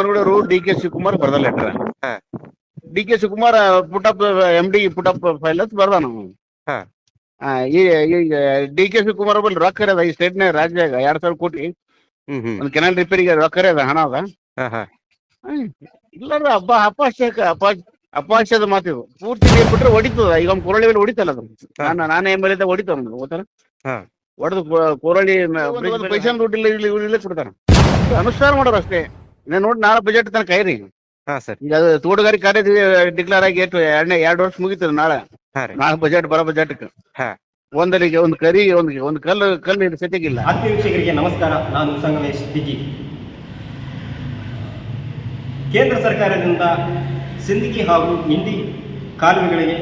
ಅಶೋಕ್ ಅವರು D K Shivakumar ಬರ್ದ letter. D K Shivakumar put up M D put up file ಅಂತ ಬರ್ದ ನಾವು. ಈಗ ಡಿ ಕೆ ಶಿವಕುಮಾರ್ ಬಲ್ಲಿ ರೊಕ್ಕ ಅದ ಈ ಸ್ಟೇಟ್ನ ರಾಜ್ಯಾಗ ಎರಡ್ ಸಾವಿರ ಕೋಟಿ. ಒಂದು ಕೆನಾಲ್ ರಿಪೇರಿಗೆ ರೊಕ್ಕ ಅದ ಹಣ ಅದ. ಇಲ್ಲಾರ ಹಬ್ಬ ಅಪಾಶ್ಯಕ ಅಪಾ ಅಪಾಶ್ಯದ ಮಾತಿದು ಪೂರ್ತಿ ನೀರ್ ಬಿಟ್ರೆ ಹೊಡಿತದ. ಈಗ ಒಂದ್ ಕೊರಳಿ ಮೇಲೆ ಹೊಡಿತಲ್ಲ ಅದು. ನಾನು ನಾನೇ ಎಂ ಎಲ್ ಎ ಹೊಡಿತಾವ ನಮ್ಗೆ ಗೊತ್ತಾರ ಹಾ. ಹೊಡೆದು ಕೊರಳಿ ಪೈಸಾ ದುಡ್ಡು ಇಲ್ಲ ಇಲ್ಲಿ ಕೊಡ್ತಾರ ಅನುಷ್ಠಾನ ಮಾಡೋರು ಅಷ್ಟೇ. ಇನ್ನ ನೋಡಿ ನಾಳೆ ಬಜೆಟ್ ತನಕ ಕೈರಿ ಹಾ ಸರ್. ಈಗ ಅದು ತೋಟಗಾರಿಕೆ ಕಾರ್ಯ ಡಿಕ್ಲೇರ್ ಆಗಿ ಎಷ್ಟು ಎರಡನೇ ಎರಡು ವರ್ಷ ಮುಗಿತದ ನಾಳೆ. ಹಾ ರೀ. ನಾಳೆ ಬಜೆಟ್ ಬರೋ ಬಜೆಟ್ ಹಾ. ಒಂದರಿಗೆ ಒಂದು ಕರಿ ಒಂದು ಒಂದು ಕಲ್ಲು ಕಲ್ಲು ಸತ್ಯಕ್ಕಿಲ್ಲ ಆತ್ಮೀಯ ವೀಕ್ಷಕರಿಗೆ ನಮಸ್ಕಾರ. ನಾನು ಸಂಗಮೇಶ್ ದಿಗಿ ಕೇಂದ್ರ ಸರ್ಕಾರದಿಂದ ಸಿಂದಗಿ ಹಾಗೂ ಇಂಡಿ ಕಾಲುವೆಗಳಿಗೆ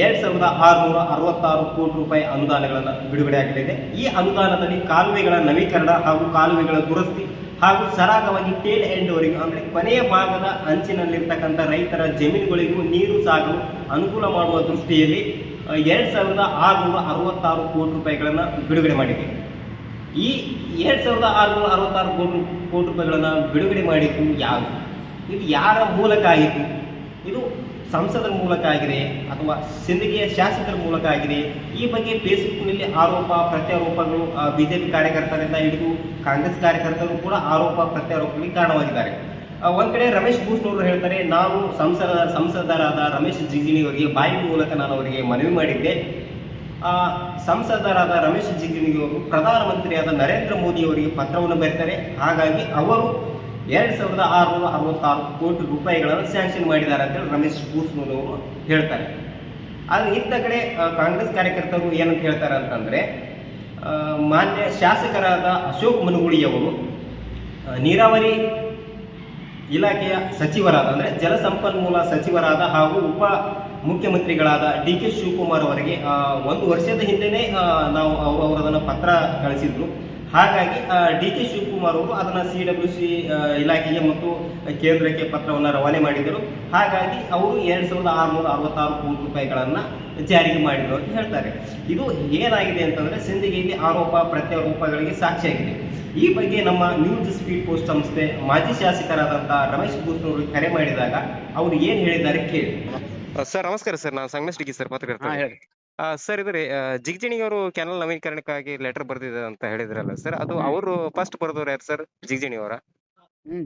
ಎರಡ್ ಸಾವಿರದ ಆರುನೂರ ಅರವತ್ತಾರು ಕೋಟಿ ರೂಪಾಯಿ ಅನುದಾನಗಳನ್ನು ಬಿಡುಗಡೆಯಾಗಲಿದೆ ಈ ಅನುದಾನದಲ್ಲಿ ಕಾಲುವೆಗಳ ನವೀಕರಣ ಹಾಗೂ ಕಾಲುವೆಗಳ ದುರಸ್ತಿ ಹಾಗೂ ಸರಾಗವಾಗಿ ಟೇಲ್ ಎಂಡ್ವರೆಗೂ ಅಂದರೆ ಕೊನೆಯ ಭಾಗದ ಅಂಚಿನಲ್ಲಿರ್ತಕ್ಕಂಥ ರೈತರ ಜಮೀನುಗಳಿಗೂ ನೀರು ಸಾಗಲು ಅನುಕೂಲ ಮಾಡುವ ದೃಷ್ಟಿಯಲ್ಲಿ ಎರಡು ಸಾವಿರದ ಆರುನೂರ ಅರವತ್ತಾರು ಕೋಟಿ ರೂಪಾಯಿಗಳನ್ನು ಬಿಡುಗಡೆ ಮಾಡಿದೆ ಈ ಎರಡು ಸಾವಿರದ ಆರುನೂರ ಅರವತ್ತಾರು ಕೋಟಿ ಕೋಟಿ ರೂಪಾಯಿಗಳನ್ನು ಬಿಡುಗಡೆ ಮಾಡಿದ್ದು ಯಾರು? ಇದು ಯಾರ ಮೂಲಕ ಆಗಿತ್ತು? ಇದು ಸಂಸದರ ಮೂಲಕ ಆಗಿದೆ ಅಥವಾ ಸಿಂದಗಿಯ ಶಾಸಕರ ಮೂಲಕ ಆಗಿದೆ. ಈ ಬಗ್ಗೆ ಫೇಸ್ಬುಕ್ನಲ್ಲಿ ಆರೋಪ ಪ್ರತ್ಯಾರೋಪಗಳು ಬಿಜೆಪಿ ಕಾರ್ಯಕರ್ತರಿಂದ ಹಿಡಿದು ಕಾಂಗ್ರೆಸ್ ಕಾರ್ಯಕರ್ತರು ಕೂಡ ಆರೋಪ ಪ್ರತ್ಯಾರೋಪಗಳಿಗೆ ಕಾರಣವಾಗಿದ್ದಾರೆ. ಒಂದ್ ಕಡೆ ರಮೇಶ್ ಭೂಷಣವರು ಹೇಳ್ತಾರೆ ನಾನು ಸಂಸದ ಸಂಸದರಾದ ರಮೇಶ್ ಜಿಗಜಿಣಿ ಅವರಿಗೆ ಬಾಯಿ ಮೂಲಕ ನಾನು ಅವರಿಗೆ ಮನವಿ ಮಾಡಿದ್ದೆ. ಆ, ಸಂಸದರಾದ ರಮೇಶ್ ಜಿಗಜಿಣಗಿ ಅವರು ಪ್ರಧಾನಮಂತ್ರಿಯಾದ ನರೇಂದ್ರ ಮೋದಿ ಅವರಿಗೆ ಪತ್ರವನ್ನು ಬರೀತಾರೆ ಹಾಗಾಗಿ ಅವರು ಎರಡ್ ಸಾವಿರದ ಆರುನೂರ ಅರವತ್ತಾರು ಕೋಟಿ ರೂಪಾಯಿಗಳನ್ನು ಸ್ಯಾಂಕ್ಷನ್ ಮಾಡಿದ್ದಾರೆ ಅಂತೇಳಿ ರಮೇಶ್ ಕೂಸ್ನೂರು ಅವರು ಹೇಳ್ತಾರೆ. ಆದ್ರೆ ಇಂಥ ಕಡೆ ಕಾಂಗ್ರೆಸ್ ಕಾರ್ಯಕರ್ತರು ಏನಂತ ಹೇಳ್ತಾರೆ ಅಂತಂದ್ರೆ ಮಾನ್ಯ ಶಾಸಕರಾದ ಅಶೋಕ್ ಮನುಗುಳಿಯವರು ನೀರಾವರಿ ಇಲಾಖೆಯ ಸಚಿವರಾದ, ಅಂದರೆ ಜಲಸಂಪನ್ಮೂಲ ಸಚಿವರಾದ ಹಾಗೂ ಉಪ ಮುಖ್ಯಮಂತ್ರಿಗಳಾದ ಡಿ ಕೆ ಶಿವಕುಮಾರ್ ಅವರಿಗೆ ಒಂದು ವರ್ಷದ ಹಿಂದೆನೇ ನಾವು ಅವರು ಅವರು ಅದನ್ನು ಪತ್ರ ಕಳಿಸಿದ್ರು. ಹಾಗಾಗಿ ಡಿ ಕೆ ಶಿವಕುಮಾರ್ ಅವರು ಅದನ್ನು ಸಿ ಡಬ್ಲ್ಯೂ ಸಿ ಇಲಾಖೆಗೆ ಮತ್ತು ಕೇಂದ್ರಕ್ಕೆ ಪತ್ರವನ್ನು ರವಾನೆ ಮಾಡಿದರು ಹಾಗಾಗಿ ಅವರು ಎರಡು ಸಾವಿರದ ಆರುನೂರ ಅರವತ್ತಾರು ಕೋಟಿ ರೂಪಾಯಿಗಳನ್ನು ಜಾರಿಗೆ ಮಾಡಿದರು ಅಂತ ಹೇಳ್ತಾರೆ. ಇದು ಏನಾಗಿದೆ ಅಂತಂದರೆ ಸಿಂಧಗಿಯಲ್ಲಿ ಆರೋಪ ಪ್ರತ್ಯಾರೋಪಗಳಿಗೆ ಸಾಕ್ಷಿಯಾಗಿದೆ ಈ ಬಗ್ಗೆ ನಮ್ಮ ನ್ಯೂಸ್ ಸ್ಪೀಡ್ ಪೋಸ್ಟ್ ಸಂಸ್ಥೆ ಮಾಜಿ ಶಾಸಕರಾದಂಥ ರಮೇಶ್ ಭೂಷಣ್ ಕರೆ ಮಾಡಿದಾಗ ಅವರು ಏನು ಹೇಳಿದ್ದಾರೆ ಕೇಳಿ. ಸರ್ ನಮಸ್ಕಾರ ಸರ್. ನಾನು ಸಂಗಮೇಶ್ ಡಿಗಿ ಸರ್ ಹಾ ಪತ್ರಕರ್ತ ಹೇಳಿ. ಸರ್ ಇದು ರೀ ಜಿಗಜಿಣಿ ಅವರು ಕೆನಲ್ ನವೀಕರಣಕ್ಕಾಗಿ ಲೆಟರ್ ಬರ್ದಿದೆ ಅಂತ ಹೇಳಿದ್ರಲ್ಲ ಸರ್ ಅದು ಅವರು ಫಸ್ಟ್ ಬರ್ದವ್ರು ಯಾರು ಸರ್ ಜಿಗ್ಜಿಣಿ ಅವರ ಹ್ಮ್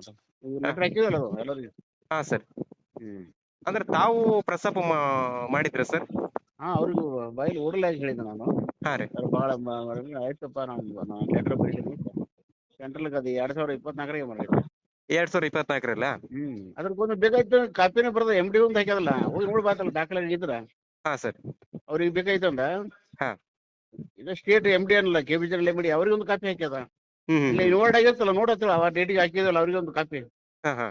ಸರ್ ಲೆಟರ್ ಹಾಕಿದಲ್ಲ ಅದು ಎಲ್ಲರಿಗೂ? ಹಾ ಸರ್ ಹ್ಮ್. ಅಂದ್ರೆ ತಾವು ಪ್ರಸಾಪ ಮಾ- ಮಾಡಿದ್ರ ಸರ್ ಹಾ ಅವ್ರಿಗೂ ಬಾಯಲ್ಲಿ ಓಡಲಾಗಿ ಹೇಳಿದ್ದೆ ನಾನು. ಹಾ ರೀ. ಅವ್ರು ಬಹಳ ಮ- ಮ- ಆಯ್ತಪ್ಪ ನಾನು ನಾನು ಲೆಟರ್ ಬರೀತೀನಿ. ಸೆಂಟ್ರಲ್ಗೆ ಅದು ಎರಡ್ ಸಾವಿರ ಇಪ್ಪತ್ನಾಲ್ಕರಿಗೆ ಮಾಡಿದ್ದೆ ಎರಡ್ ಸಾವಿರದ ಇಪ್ಪತ್ನಾಲ್ಕರಲ್ಲ? ಹ್ಮ್. ಅದ್ರಕ್ಕೊಂದು ಬೇಕಾಯ್ತು ಕಾಪಿನೇ ಬರೋದು ಎಂ ಡಿ ಒಂದು ಹಾಕ್ಯದಲ್ಲ ಹೋಗಿ ನೋಡ್ಬಾರ್ದಲ್ಲ ದಾಖಲೆ ಇದ್ರ. ಹಾ ಸರ್. ಅವ್ರಿಗೆ ಬೇಕಾಯ್ತು ಅಂದ? ಹಾ. ಇದ ಸ್ಟೇಟ್ ಎಂ ಡಿ ಅನ್ನಲ್ಲ K B G M D ಅವ್ರಿಗೆ ಒಂದು ಕಾಪಿ ಹಾಕ್ಯದ? ಹ್ಮ್ ಇಲ್ಲ ನೋಡ್ ಆಗಿರ್ತಲ್ಲ ನೋಡತ್ತಲ್ಲ ಆ ಡೇಟಿಗೆ ಹಾಕಿದಲ್ಲ ಅವ್ರಿಗೆ ಒಂದು ಕಾಪಿ ಹಾ ಹಾ.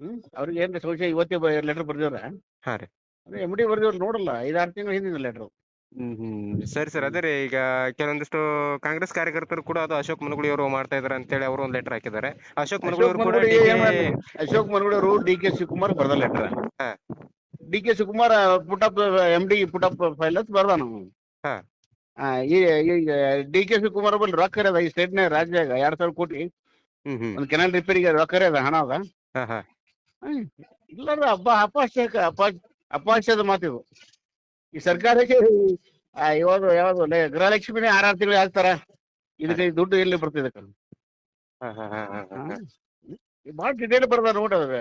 ಹ್ಮ್ ಅವ್ರಿಗೆ ಏನ್ರ ಸಂಶಯ ಇವತ್ತೇ ಲೆಟರ್ ಬರ್ದಿವ್ರ? ಹಾ ರೀ. ಅದೇ ಎಂ ಡಿ ಬರ್ದಿವ್ರ ನೋಡಲ್ಲ ಐದಾರು ತಿಂಗಳು ಹಿಂದಿನ ಲೆಟರ್ ಹ್ಮ್ ಹ್ಮ್ ಸರಿ ಸರ್. ಅದೇ ರೀ ಈಗ ಕೆಲವೊಂದಿಷ್ಟು ಕಾಂಗ್ರೆಸ್ ಕಾರ್ಯಕರ್ತರು ಕೂಡ ಅದು ಅಶೋಕ್ ಮನಗುಳಿ ಅವರು ಮಾಡ್ತಾ ಇದಾರೆ ಅಂತೇಳಿ ಅವರು ಒಂದು ಲೆಟರ್ ಹಾಕಿದ್ದಾರೆ. ಅಶೋಕ್ ಮನಗುಳಿ ಅಶೋಕ್ ಅವರು ಕೂಡ ಮನಗುಳಿ ಅವರು? ಅಶೋಕ್ ಡಿ ಕೆ ಶಿವಕುಮಾರ್ ಬರ್ದ ಲೆಟರ್ ಹಾ. D K Shivakumar put up M D put up file ಅಂತ ಬರ್ದ ನಾವು ಹಾ. ಆ, ಈ ಈಗ ಡಿ ಕೆ ಶಿವಕುಮಾರ್ ಬಲ್ಲಿ ರೊಕ್ಕ ಇರೋದ ಈ ಸ್ಟೇಟ್ನ ರಾಜ್ಯದಾಗ ಎರಡ್ ಸಾವಿರ ಕೋಟಿ. ಹ್ಮ್ ಹ್ಮ್. ಒಂದು ಕೆನಾಲ್ ರಿಪೇರಿಗೆ ರೊಕ್ಕ ಇರೋದ ಹಣ ಅದ. ಹಾ ಹಾ. ಇಲ್ಲಾರ ಹಬ್ಬ ಅಪಾಶ್ಯಕ ಅಪಾ ಅಪಾಶ್ಯದ ಮಾತಿದು ಈ ಸರ್ಕಾರಕ್ಕೆ ಆ, ಯಾವ್ದು ಯಾವ್ದು ಲೇ- ಗೃಹಲಕ್ಷ್ಮಿನೇ ಆರಾರು ತಿಂಗಳು ಹಾಕ್ತಾರ. ಇದಕ್ಕೆ ಈ ದುಡ್ಡು ಎಲ್ಲಿ ಬರ್ತಿದೆ ಹಾ ಹಾ ಹಾ ಹಾ ಹಾ. ಹಾ. ಭಾಳ ಡಿಟೇಲ್ ಬರ್ದಾರ ನೋಡ್ರಿ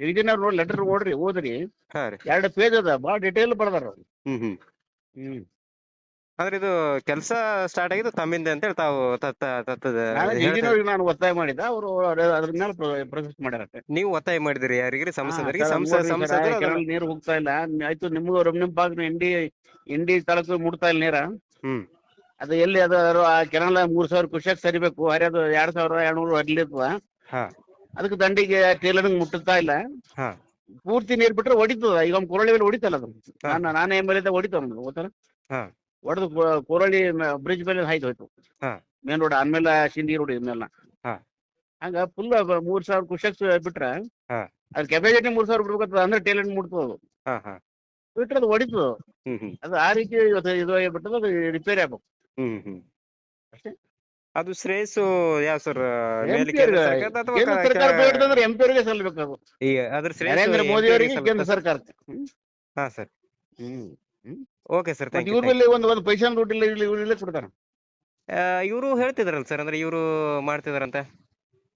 ಇಂಜಿನಿಯರ್ ನೋಡಿ ಲೆಟರ್ ಓಡ್ರಿ ಓದ್ರಿ. ಹಾ ರೀ. ಎರಡು ಪೇಜ್ ಅದ ಬಾಳ ಡಿಟೇಲ್ ಬರ್ದಾರ ಅವ್ರು. ಹ್ಮ್ ಹ್ಮ್. ಹ್ಮ್. ಅಂದ್ರೆ ಇದು ಕೆಲಸ ಸ್ಟಾರ್ಟ್ ಆಗಿದ್ದು ತಮ್ಮಿಂದ ಅಂತೇಳಿ ತಾವು ತತ್ತ ತತ್ತದ ನಾನು ನಾನು ಒತ್ತಾಯ ಮಾಡಿದ ಅವರು ಅದ್ರ ಮೇಲೆ ಪ್ರೊಸೆಸ್ ಮಾಡ್ಯಾರ ನೀವು ಒತ್ತಾಯ ಮಾಡಿದಿರಿ ಯಾರಿಗ್ರಿ? ಸಂಸದರಿಗೆ? ಹಾ, ಸಂಸದರು ನೀರು ಹೋಗ್ತಾ ಇಲ್ಲ. ಆಯ್ತು ನಿಮ್ಗೂ ನಿಮ್ಮ ಭಾಗ ಇಂಡಿ ಇಂಡಿ ತಳಕ ಮುಡ್ತಾ ಇಲ್ಲ ನೀರ. ಹ್ಮ್. ಅದು ಎಲ್ಲಿ ಅದು ಅದು ಆ ಕೆನಾಲ್ ಮೂರ್ ಸಾವಿರ ಖುಷಿಯಾಗಿ ಸರಿಬೇಕು ಹರಿಯೋದು ಎರಡ್ ಸಾವಿರ ಎರಡ್ನೂರು ಅಲ್ಲಿ ಹಾ. ಅದಕ್ಕೆ ದಂಡಿಗೆ ಟೇಲರಿಂಗ್ ಮುಟ್ಟುತ್ತಾ ಇಲ್ಲ. ಪೂರ್ತಿ ನೀರ್ ಬಿಟ್ರೆ ಹೊಡಿತದ. ಈಗ ಅವ್ನ್ ಕೊರಳಿ ಮೇಲೆ ಹೊಡಿತಲ್ಲ ಅದು. ನಾನು ನಾನೇ ಮೇಲೆ ಹೊಡಿತಾವ ಗೊತ್ತಾರ ಹಾ. ಹೊಡೆದು ಕೊರಳಿ ಬ್ರಿಡ್ಜ್ ಮೇಲೆ ಹಾಯ್ದು ಹೋಯ್ತು. ಮೇನ್ ರೋಡ್ ಆಮೇಲೆ ಸಿಂಧಿ ರೋಡ್ ಇದನ್ನೆಲ್ಲ ಹಾ. ಹಂಗ ಫುಲ್ ಮೂರ್ ಸಾವಿರ ಕುಶಕ್ಸ್ ಬಿಟ್ರ. ಅದ್ ಕೆಪಾಸಿಟಿ ಮೂರ್ ಸಾವಿರ ಬಿಡ್ಬೇಕಾಗ್ತದ ಅಂದ್ರೆ ಟೇಲೆಂಟ್ ಮುಟ್ತದ ಅದು. ಬಿಟ್ರೆ ಅದು ಹೊಡಿತದ. ಅದು ಆ ರೀತಿ ಇವತ್ತು ಇದು ಬಿಟ್ಟದ ಅದು ರಿಪೇರಿ ಆಗ್ಬೇಕು. ಅಷ್ಟೇ. ಅದು ಶ್ರೇಯಸ್ಸು ಯಾವ ಸರ್ ಕೇಂದ್ರ ಸರ್ಕಾರ ಬೇಡದಂದ್ರೆ ಸಲ್ಲಬೇಕು ಅದು ಈಗ ಅದ್ರ ಶ್ರೇಯಸ್ಸು ನರೇಂದ್ರ ಮೋದಿ ಅವರಿಗೆ ಕೇಂದ್ರ ಸರ್ಕಾರಕ್ಕೆ ಹಾ sir. Hmm okay sir thank ಇವ್ರ ಮೇಲೆ ಒಂದು ಒಂದು ದುಡ್ಡು ಇಲ್ಲ ಇಲ್ಲಿ ಇವ್ರಲ್ಲೇ ಕೊಡ್ತಾರೆ. ಇವರು ಹೇಳ್ತಿದ್ರಲ್ಲ ಸರ್ ಅಂದ್ರೆ ಇವರು ಮಾಡ್ತಿದಾರಂತ?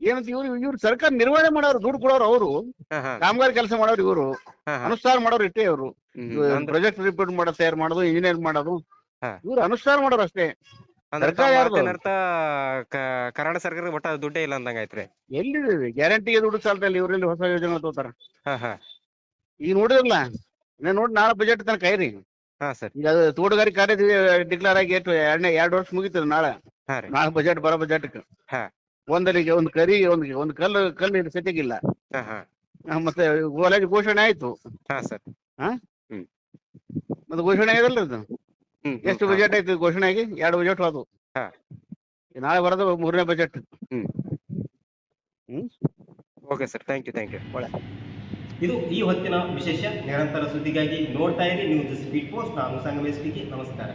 ಏನಂತ ಇವ್ರು ಇವ್ರು ಸರ್ಕಾರ ನಿರ್ವಹಣೆ ಮಾಡೋರು ದುಡ್ಡು ಕೊಡೋರು ಅವರು. ಕಾಮಗಾರಿ ಕೆಲಸ ಮಾಡೋರು ಇವರು. ಅನುಷ್ಠಾನ ಮಾಡೋರು ಇಟ್ಟೇ ಇವರು. ಪ್ರಾಜೆಕ್ಟ್ ರಿಪೋರ್ಟ್ ಮಾಡೋ ತಯಾರು ಮಾಡೋದು ಇಂಜಿನಿಯರ್ ಮಾಡೋದು. ಇವ್ರು ಅನುಷ್ಠಾನ ಮಾಡೋರು ಅಷ್ಟೇ. ಸರ್ಕಾರ ಯಾರ್ದು? ಅರ್ಥ ಕ- ಕರ್ನಾಟಕ ಸರ್ಕಾರಕ್ಕೆ ಒಟ್ಟ ದುಡ್ಡೇ ಇಲ್ಲ ಅಂದಂಗ ಐತ್ರಿ ಎಲ್ಲಿದೆ ಗ್ಯಾರಂಟಿ ದುಡ್ಡು ಸಾಲ್ತಲ್ಲ ಇವರಲ್ಲಿ ಹೊಸ ಯೋಜನೆ ತಗೋತಾರ. ಹಾ ಹಾ. ಈಗ ನೋಡಿದ್ರಲ್ಲ ಇನ್ನ ನೋಡಿ ನಾಳೆ ಬಜೆಟ್ ತನಕ ಕೈರಿ. ಹಾ ಸರ್. ಈಗ ಅದು ತೋಟಗಾರಿಕೆ ಕಾರ್ಯ ಡಿಕ್ಲೇರ್ ಆಗಿ ಎಷ್ಟು ಎರಡನೇ ಎರಡು ವರ್ಷ ಮುಗಿತದೆ ನಾಳೆ. ಹಾ ರೀ. ನಾಳೆ ಬಜೆಟ್ ಬರೋ ಬಜೆಟ್ ಹಾ. ಒಂದರಿಗೆ ಒಂದು ಕರಿ ಒಂದು ಒಂದು ಕಲ್ಲು ಕಲ್ಲು ಹಾ ಹಾ. ಆ, ಮತ್ತೆ ಕಾಲೇಜ್ ಘೋಷಣೆ ಆಯ್ತು. ಹಾ ಸರ್. ಮತ್ತೆ ಘೋಷಣೆ ಆಗಿದಲ್ಲ ಅದು? ಹ್ಮ್ ಎಷ್ಟು ಬಜೆಟ್ ಐತಿ ಘೋಷಣೆ ಆಗಿ ಎರಡು ಬಜೆಟ್ ಅದು ಹಾ. ನಾಳೆ ಬರೋದು ಮೂರನೇ budget okay sir thank you thank you ಇದು ಈ ಹೊತ್ತಿನ ವಿಶೇಷ ನಿರಂತರ ಸುದ್ದಿಗಾಗಿ ನೋಡ್ತಾ ಇರಿ. ನ್ಯೂಸ್ ಸ್ಪೀಡ್ ಪೋಸ್ಟ್ ನಾನು ಸಂಗಮೇಶ್ ಪಿಗೆ ನಮಸ್ಕಾರ.